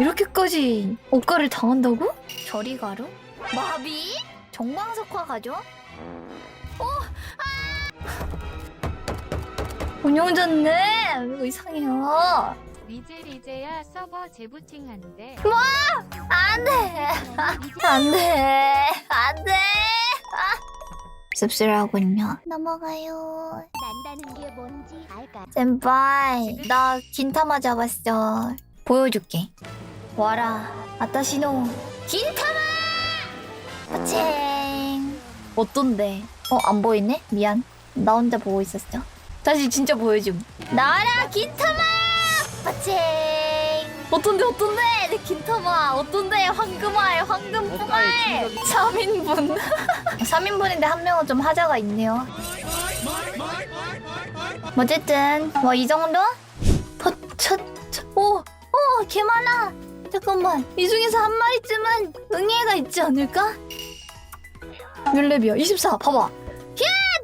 이렇게까지 억가를 당한다고? 저리 가루? 마비? 정방석화 가죠? 어? 아! 운영자네 이거 이상해요 리제 리제야 서버 재부팅한대. 안돼 안돼 안돼 아. 씁쓸하군요 넘어가요 난다는 게 뭔지 알까? 센파이 나 긴타마 잡았어 보여줄게 와라 아타시노 긴타마 빠챙 어떤데? 어 안 보이네? 미안 나 혼자 보고 있었어 다시 진짜 보여줌 나라 긴타마 빠챙 어떤데 어떤데 내 긴타마 어떤데 황금알 황금풍알 3인분 3인분인데 한 명은 좀 하자가 있네요 어쨌든 뭐 이 정도? 버첫 오! 오! 개 많아! 잠깐만 이 중에서 한 마리쯤은 응애가 있지 않을까? 뮬레비아 24 봐봐 야!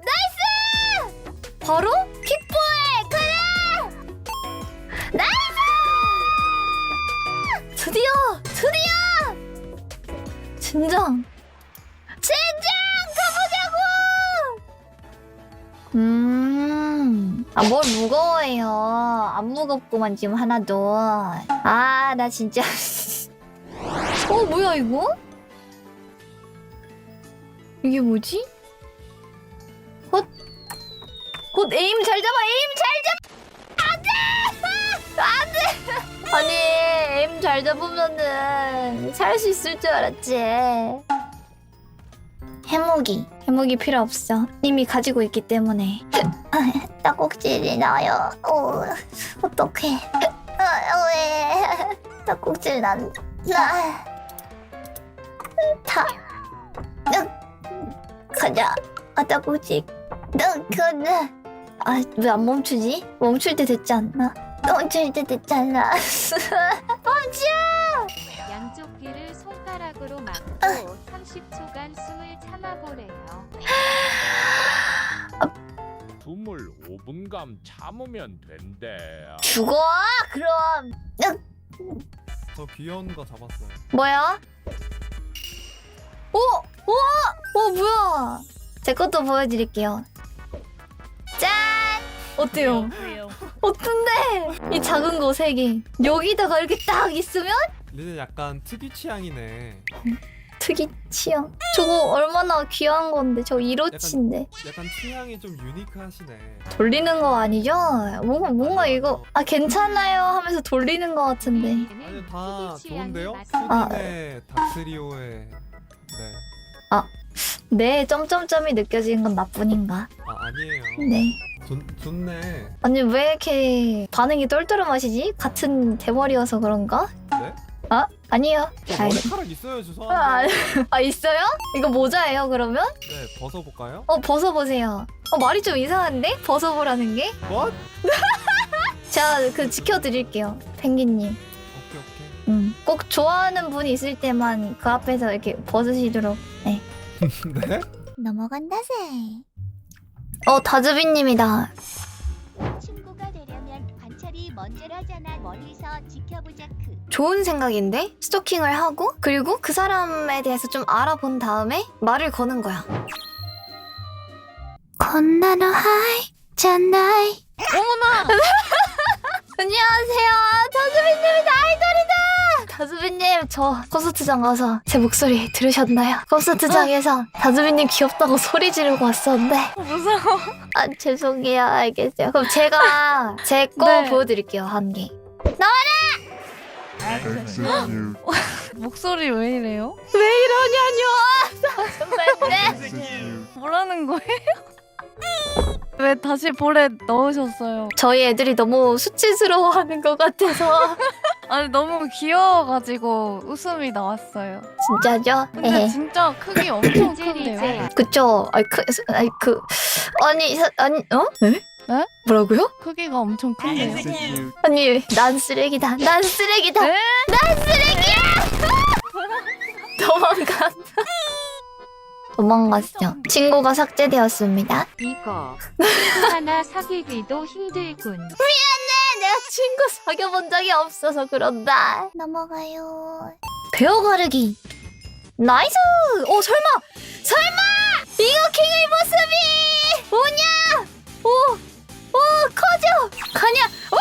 나이스! 바로 킥보에 그래! 나이스! 드디어! 드디어! 진정 진정! 음, 아, 뭘 무거워해요. 안 무겁구만, 지금 하나도. 아, 나 진짜. 어, 뭐야, 이거? 이게 뭐지? 헛, 헛, 에임 잘 잡아, 에임 잘 잡아! 안 돼! 안 돼! 아니, 에임 잘 잡으면은 살 수 있을 줄 알았지. 해무기. 해무기 필요 없어. 이미 가지고 있기 때문에. 딱꼭질이 나요. 어, 어떡해. 어, 왜. 딱꼭질 난, 나. 다. 으, 가자. 아, 딱꼭질. 너, 그, 아, 왜 안 멈추지? 멈출 때 됐지 않나? 멈출 때 됐잖아. 멈춰! 양쪽 귀를 손가락으로 막고 30초간 숨을 참아보래요. 숨을 5분간 참으면 된대. 죽어! 그럼. 저 귀여운 거 잡았어요. 뭐야? 오! 오! 오, 뭐야? 제 것도 보여드릴게요. 짠! 어때요? 어떤데? 이 작은 거 세 개. 여기다가 이렇게 딱 있으면 리제 약간 특이 취향이네. 특이 취향. 저거 얼마나 귀한 건데. 저 1호치인데. 약간 취향이 좀 유니크하시네. 돌리는 거 아니죠? 뭔가, 뭔가 이거, 아, 괜찮아요 하면서 돌리는 거 같은데. 아니 다 좋은데요? 맞습니다. 푸딘의 닥스리오의 네. 네, 점점점이 느껴지는 건 나뿐인가? 아 아니에요. 네. 좋, 좋네. 아니 왜 이렇게 반응이 똘똘하시지? 같은 대머리여서 그런가? 네? 아 아니요. 저 아이, 머리카락 있어요 아, 죄송한데. 아 있어요? 이거 모자예요 그러면? 네 벗어볼까요? 어 벗어보세요. 어 말이 좀 이상한데? 벗어보라는 게? What? 제가 그 지켜드릴게요, 펭귄님. 오케이 오케이. 음, 꼭 좋아하는 분이 있을 때만 그 앞에서 이렇게 벗으시도록. 네. 네? 넘어간다세. 어 다즈비님이다. 되려면 관찰이 먼저라잖아. 멀리서 지켜보자 크. 좋은 생각인데? 스토킹을 하고? 그리고 그 사람에 대해서 좀 알아본 다음에 말을 거는 거야. 건나너 하이 잖나이. 어머나! 안녕하세요. 다수빈님이다. 아이돌이 다 다수빈님 저 콘서트장 가서 제 목소리 들으셨나요? 콘서트장에서 다수빈님 귀엽다고 소리 지르고 왔었는데 무서워 아 죄송해요 알겠어요 그럼 제가 제 거 네. 보여드릴게요 한개 목소리 왜 이래요? 왜 이러냐뇨 네. 뭐라는 거예요? 왜 다시 볼에 넣으셨어요? 저희 애들이 너무 수치스러워하는 것 같아서 아니 너무 귀여워가지고 웃음이 나왔어요. 진짜죠? 근데 에헤. 진짜 크기 엄청 큰데요? 그쵸? 아니 그 아니 그 아니 사- 아니 어? 네? 네? 뭐라고요? 크기가 엄청 큰데요? 아니 난 쓰레기다. 난 쓰레기다. 네? 난 쓰레기야. 도망갔다. 도망갔어. 친구가 삭제되었습니다. 이거 친구 하나 사귀기도 힘들군. 네, 친구 사귀어본 적이 없어서 그런다. 넘어가요. 베어 가르기. 나이스! 오, 설마! 설마! 이거 킹의 모습이! 뭐냐! 오! 오, 커져! 가냐! 오!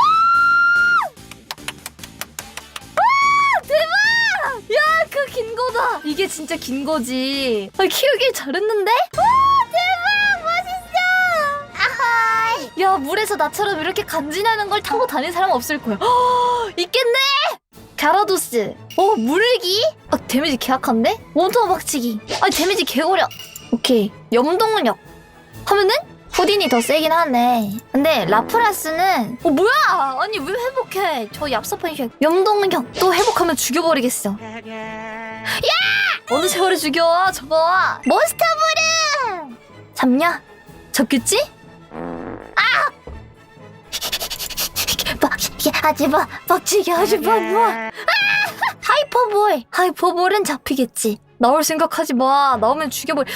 와! 대박! 야, 그 긴 거다! 이게 진짜 긴 거지. 아, 키우길 잘했는데? 와, 야, 물에서 나처럼 이렇게 간지나는 걸 타고 다니는 사람 없을 거야. 허, 있겠네! 갸라도스. 오, 물기? 아, 데미지 개약한데? 원투어 박치기. 아, 데미지 개고려. 오케이. 염동력. 하면은? 후딘이 더 세긴 하네. 근데 라프라스는 어 뭐야? 아니 왜 회복해? 저 얍삽한 쉐. 염동력 또 회복하면 죽여버리겠어. 야! 어느 세월에 죽여 저거? 몬스터브ル! 잡냐? 잡겠지? 하지 마. 빡치게 하지 마. 뭐. 하이퍼볼. 하이퍼볼은 잡히겠지. 나올 생각하지 마. 나오면 죽여버리.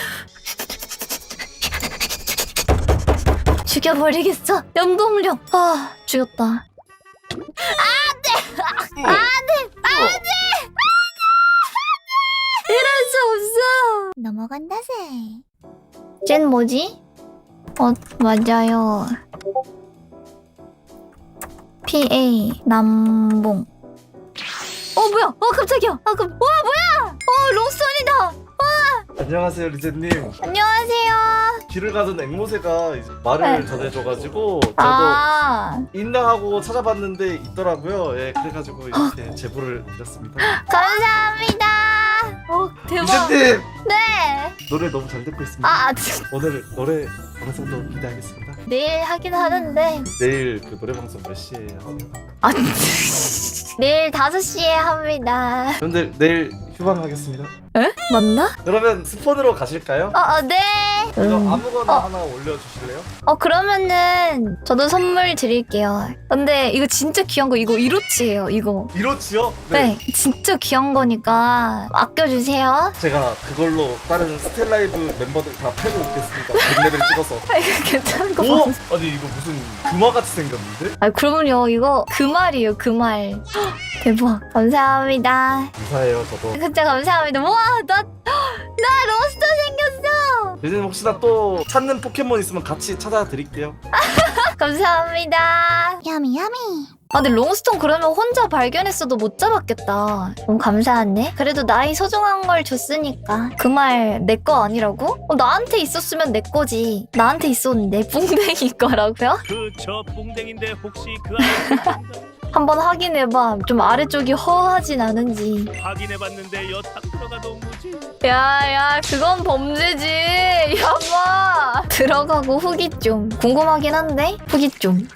죽여버리겠어. 염동력. 아, 죽였다. 안돼. 안돼. 안돼. 이럴 수 없어. 넘어간다세. 쟨 뭐지? 어, 맞아요. PA 남봉. 어 뭐야? 어 깜짝이야. 아 깜. 와 뭐야? 어 롱스턴이다. 안녕하세요 리제님 안녕하세요. 길을 가던 앵무새가 이제 말을 네. 전해줘가지고 저도 아 있나 하고 찾아봤는데 있더라고요 예 그래가지고 이렇게 제보를 드렸습니다 감사합니다. 어 대박. 리제님 네. 노래 너무 잘 듣고 있습니다 아 아직 오늘 노래 방송도 기대하겠습니다 내일 하긴 하는데 내일 그 노래 방송 몇 시에 하세요? 아 내일 5시에 합니다. 그런데 내일 휴방하겠습니다 에? 맞나? 그러면 스폰으로 가실까요? 어, 어 네. 이거 음. 아무거나 어. 하나 올려주실래요? 어 그러면은 저도 선물 드릴게요. 근데 이거 진짜 귀한 거 이거 이로치예요. 이거. 이렇지요? 네. 진짜 귀한 거니까 아껴주세요. 제가 그걸로 다른 스텔라이브 멤버들 다 패고 오겠습니다 100레벨 찍어서 아, 이거 괜찮은 거 오! 봐. 아니 이거 무슨 금화같이 생겼는데? 아 그러면요 이거 그 말이에요 그 말. 헉, 대박. 감사합니다. 감사해요 저도 진짜 감사합니다. 와나나 로 이제 혹시나 또 찾는 포켓몬 있으면 같이 찾아드릴게요 감사합니다. 야미 야미. 아 근데 롱스톤 그러면 혼자 발견했어도 못 잡았겠다. 너무 감사하네. 그래도 나이 소중한 걸 줬으니까 그 말 내 거 아니라고? 어, 나한테 있었으면 내 거지. 나한테 있었는데 뿡댕이 거라고요? 그 저 뽕댕인데 혹시 그 한번 확인해봐. 좀 아래쪽이 허하진 않은지. 확인해봤는데 여탕 들어가도 무지 야야 그건 범죄지. 야마 들어가고 후기 좀 궁금하긴 한데 후기 좀.